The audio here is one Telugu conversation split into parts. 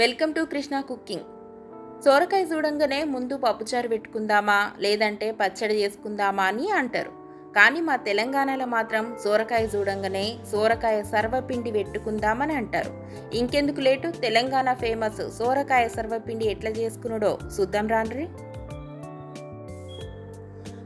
Welcome to Krishna cooking. సోరకాయ చూడంగానే ముందు పప్పుచారు పెట్టుకుందామా లేదంటే పచ్చడి చేసుకుందామా అని అంటారు. కానీ మా తెలంగాణలో మాత్రం సోరకాయ చూడంగానే సోరకాయ సర్వపిండి పెట్టుకుందామని అంటారు. ఇంకెందుకు లేటు? తెలంగాణ ఫేమస్ సోరకాయ సర్వపిండి ఎట్లా చేసుకున్నాడో చూద్దాం రాండ్రీ.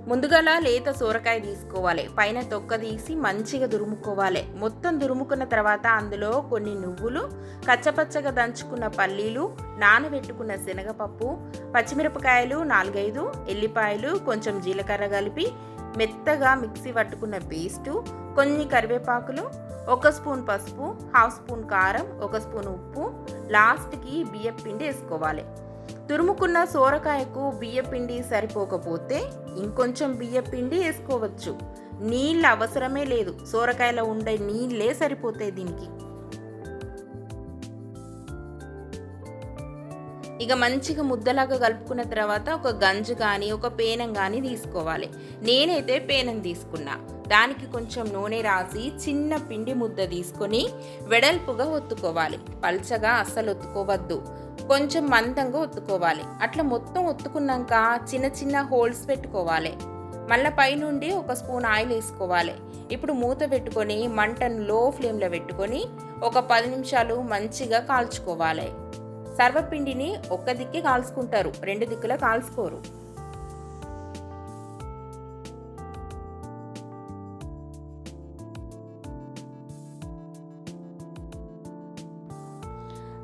ముందుగాల లేత సోరకాయ తీసుకోవాలి. పైన తొక్క తీసి మంచిగా దురుముకోవాలి. మొత్తం దురుముకున్న తర్వాత అందులో కొన్ని నువ్వులు కచ్చపచ్చగా దంచుకున్న పల్లీలు నానబెట్టుకున్న శనగపప్పు పచ్చిమిరపకాయలు నాలుగైదు ఎల్లిపాయలు కొంచెం జీలకర్ర కలిపి మెత్తగా మిక్సీ పట్టుకున్న పేస్టు కొన్ని కరివేపాకులు ఒక స్పూన్ పసుపు హాఫ్ స్పూన్ కారం ఒక స్పూన్ ఉప్పు లాస్ట్కి బియ్యం పిండి వేసుకోవాలి. తురుముకున్న సోరకాయకు బియ్యపిండి సరిపోకపోతే ఇంకొంచెం బియ్యపిండి వేసుకోవచ్చు. నీళ్ళు అవసరమే లేదు. సోరకాయలో ఉండే నీళ్ళే సరిపోతాయి దీనికి. ఇక మంచిగా ముద్దలాగా కలుపుకున్న తర్వాత ఒక గంజు కానీ ఒక పేనం కానీ తీసుకోవాలి. నేనైతే పేనం తీసుకున్నా. దానికి కొంచెం నూనె రాసి చిన్న పిండి ముద్ద తీసుకొని వెడల్పుగా ఒత్తుకోవాలి. పల్చగా అస్సలు ఒత్తుకోవద్దు. కొంచెం మందంగా ఒత్తుకోవాలి అట్లా మొత్తం ఒత్తుకున్నాక చిన్న చిన్న హోల్స్ పెట్టుకోవాలి. మళ్ళీ పైనుండి ఒక స్పూన్ ఆయిల్ వేసుకోవాలి. ఇప్పుడు మూత పెట్టుకొని మంటను లో ఫ్లేమ్లో పెట్టుకొని ఒక పది నిమిషాలు మంచిగా కాల్చుకోవాలి. సర్వపిండిని ఒక్క దిక్కే కాల్చుకుంటారు. రెండు దిక్కులా కాల్చుకోరు.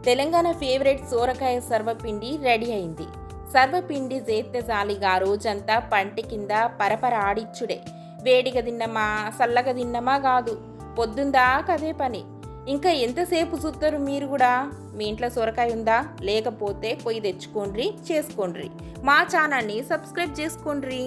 తెలంగాణ ఫేవరెట్ సోరకాయ సర్వపిండి రెడీ అయింది. సర్వపిండి చేస్తే జాలిగా రోజంతా పంటి కింద పరపర ఆడిచ్చుడే. వేడిగా తిన్నమా చల్లగా తిన్నమా కాదు పొద్దుందా అదే పని. ఇంకా ఎంతసేపు చూస్తారు మీరు కూడా మీ ఇంట్లో సొరకాయ ఉందా? లేకపోతే పొయ్యి తెచ్చుకోండ్రి చేసుకోండ్రి. మా ఛానల్ని సబ్స్క్రైబ్ చేసుకోండ్రి.